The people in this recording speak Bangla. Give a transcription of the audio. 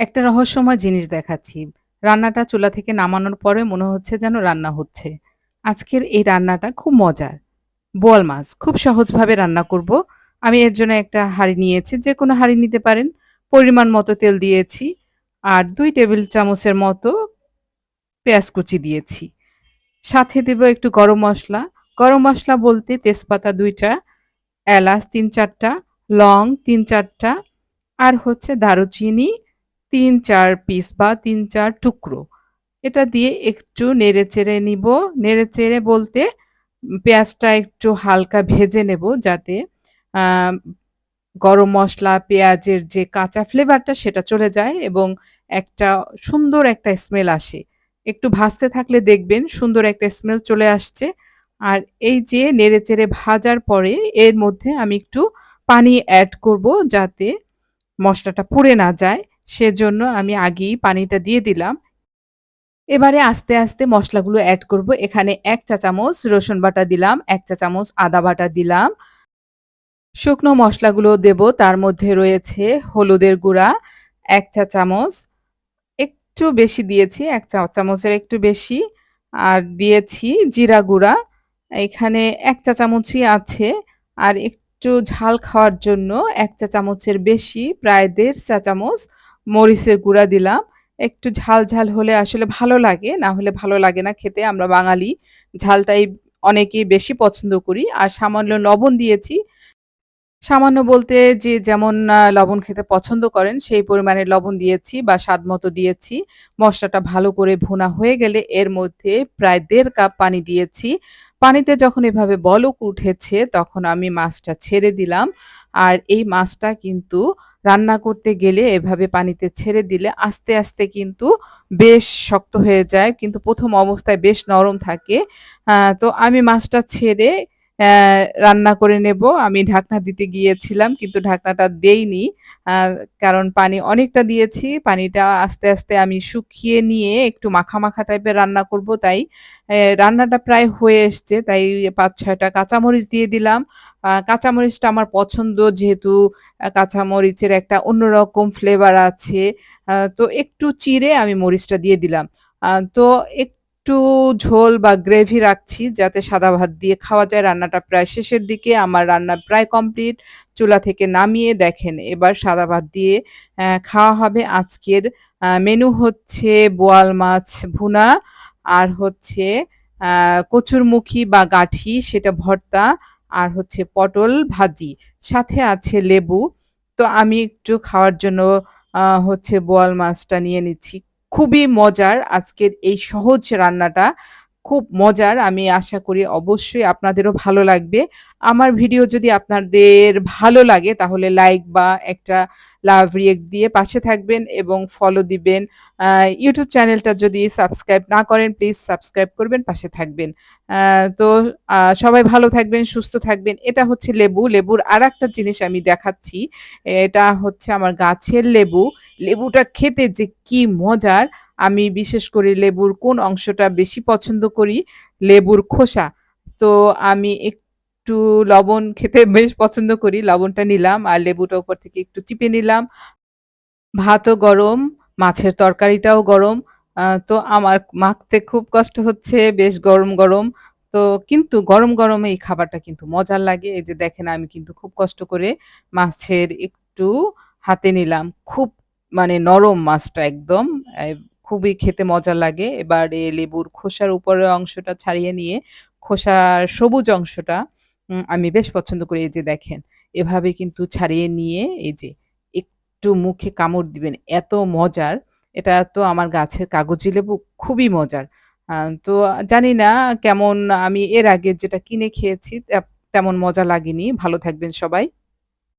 একটা রহস্যময় জিনিস দেখাচ্ছি। রান্নাটা চুলা থেকে নামানোর পরে মনে হচ্ছে যেন রান্না হচ্ছে। আজকের এই রান্নাটা খুব মজার। বোয়াল মাছ খুব সহজভাবে রান্না করব। আমি এর জন্য একটা হাঁড়ি নিয়েছি। যে কোনো হাঁড়ি নিতে পারেন। পরিমাণ মতো তেল দিয়েছি। আর দুই টেবিল চামচের মতো পেঁয়াজ কুচি দিয়েছি। সাথে দেব একটু গরম মশলা গরম মশলা বলতে তেজপাতা ২ টা, এলাচ ৩-৪ টা, লং তিন চারটা আর হচ্ছে দারুচিনি ৩-৪ পিস বা ৩-৪ টুকরো। এটা দিয়ে একটু নেড়েচেড়ে নিব। নেড়েচেড়ে বলতে উম পেঁয়াজটা একটু হালকা ভেজে নেব যাতে গরম মসলা, পেঁয়াজের যে কাঁচা ফ্লেভারটা সেটা চলে যায় এবং একটা সুন্দর একটা স্মেল আসে। একটু ভাজতে থাকলে দেখবেন সুন্দর একটা স্মেল চলে আসছে। আর এই যে নেড়েচেড়ে ভাজার পরে এর মধ্যে আমি একটু পানি এড করব যাতে মসলাটা পুড়ে না যায়। সেজন্য আমি আগেই পানিটা দিয়ে দিলাম। এবারে আস্তে, আস্তে মশলাগুলো অ্যাড করব। এখানে এক চা চামচ রসুন বাটা দিলাম, এক চা চামচ আদা বাটা দিলাম। শুকনো মশলাগুলো দেব। তার মধ্যে রয়েছে হলুদের গুঁড়া এক চা চামচ, একটু বেশি দিয়েছি এক চা চামচের একটু বেশি। আর দিয়েছি জিরা গুঁড়া। এখানে এক চা চামচই আছে। আর একটু ঝাল খাওয়ার জন্য এক চা চামচের বেশি প্রায় দেড় চা চামচ মরিচের গুঁড়া দিলাম। একটু ঝাল, ঝাল হলে আসলে ভালো লাগে। না হলে ভালো লাগে না খেতে। আমরা বাঙালি ঝালটাই অনেকেই বেশি পছন্দ করি। আর সামান্য লবণ দিয়েছি। সামান্য বলতে যে যেমন লবণ খেতে পছন্দ করেন সেই পরিমাণে লবণ দিয়েছি বা স্বাদ মতো দিয়েছি। মশলাটা ভালো করে ভুনা হয়ে গেলে এর মধ্যে প্রায় দেড় কাপ পানি দিয়েছি। পানিতে যখন এভাবে বলক উঠেছে তখন আমি মাছটা ছেড়ে দিলাম। আর এই মাছটা কিন্তু রান্না করতে গেলে এভাবে পানিতে ছেড়ে দিলে আস্তে, আস্তে কিন্তু বেশ শক্ত হয়ে যায়। কিন্তু প্রথম অবস্থায় বেশ নরম থাকে। তো আমি মাছটা ছেড়ে রান্না করে নেব। আমি ঢাকনা দিতে গিয়েছিলাম কিন্তু ঢাকনাটা দেইনি। কারণ পানি অনেকটা দিয়েছি। পানিটা আস্তে, আস্তে আমি শুকিয়ে নিয়ে একটু মাখা, মাখা টাইপের রান্না করব তাই রান্নাটা প্রায় হয়ে এসছে। তাই পাঁচ ছয়টা কাঁচামরিচ দিয়ে দিলাম। কাঁচামরিচটা আমার পছন্দ যেহেতু কাঁচামরিচের একটা অন্যরকম ফ্লেভার আছে। তো একটু চিড়ে আমি মরিচটা দিয়ে দিলাম। তো একটু ঝোল বা গ্রেভি রাখছি যাতে সাদা ভাত দিয়ে খাওয়া যায়। রান্নাটা প্রায় শেষের দিকে। আমার রান্না প্রায় কমপ্লিট। চুলা থেকে নামিয়ে দেখেন, এবার সাদা ভাত দিয়ে খাওয়া হবে। আজকের মেনু হচ্ছে বোয়াল মাছ ভুনা আর হচ্ছে কচুরমুখী বা গাঁঠি, সেটা ভর্তা আর হচ্ছে পটল ভাজি। সাথে আছে লেবু। তো আমি একটু খাওয়ার জন্য হচ্ছে বোয়াল মাছটা নিয়ে নিচ্ছি। খুবই মজার আজকের এই সহজ রান্নাটা। খুব মজার। আমি আশা করি অবশ্যই আপনাদেরও ভালো লাগবে। আমার ভিডিও যদি আপনাদের ভালো লাগে তাহলে লাইক বা একটা লাভ রিঅ্যাক্ট দিয়ে পাশে থাকবেন এবং ফলো দিবেন। ইউটিউব চ্যানেলটা যদি সাবস্ক্রাইব না করেন প্লিজ সাবস্ক্রাইব করবেন, পাশে থাকবেন। তো সবাই ভালো থাকবেন, সুস্থ থাকবেন। এটা হচ্ছে লেবু। লেবুর আরেকটা জিনিস আমি দেখাচ্ছি। এটা হচ্ছে আমার গাছের লেবু। লেবুটা খেতে যে কি মজার! আমি বিশেষ করে লেবুর কোন অংশটা বেশি পছন্দ করি? লেবুর খোসা। তো আমি একটু লবণ খেতে বেশ পছন্দ করি। লবণটা নিলাম আর লেবুটা উপর থেকে একটু চিপে নিলাম। ভাতও গরম, মাছের তরকারিটাও গরম। তো আমার মাখতে খুব কষ্ট হচ্ছে বেশ গরম, গরম। তো কিন্তু গরম, গরম এই খাবারটা কিন্তু মজার লাগে। এই যে দেখেন আমি কিন্তু খুব কষ্ট করে মাছের একটু হাতে নিলাম। খুব মানে নরম মাছটা একদম। খুবই খেতে মজা লাগে। এবারে লেবুর খোসার উপরের অংশটা ছাড়িয়ে নিয়ে খোসার সবুজ অংশটা আমি বেশ পছন্দ করি। এই যে দেখেন, এভাবে কিন্তু ছাড়িয়ে নিয়ে এই যে একটু মুখে কামড় দিবেন। এত মজার! এটা তো আমার গাছের কাগজি লেবু, খুবই মজার। তো জানি না কেমন আমি এর আগে যেটা কিনে খেয়েছি তেমন মজা লাগেনি। ভালো থাকবেন সবাই।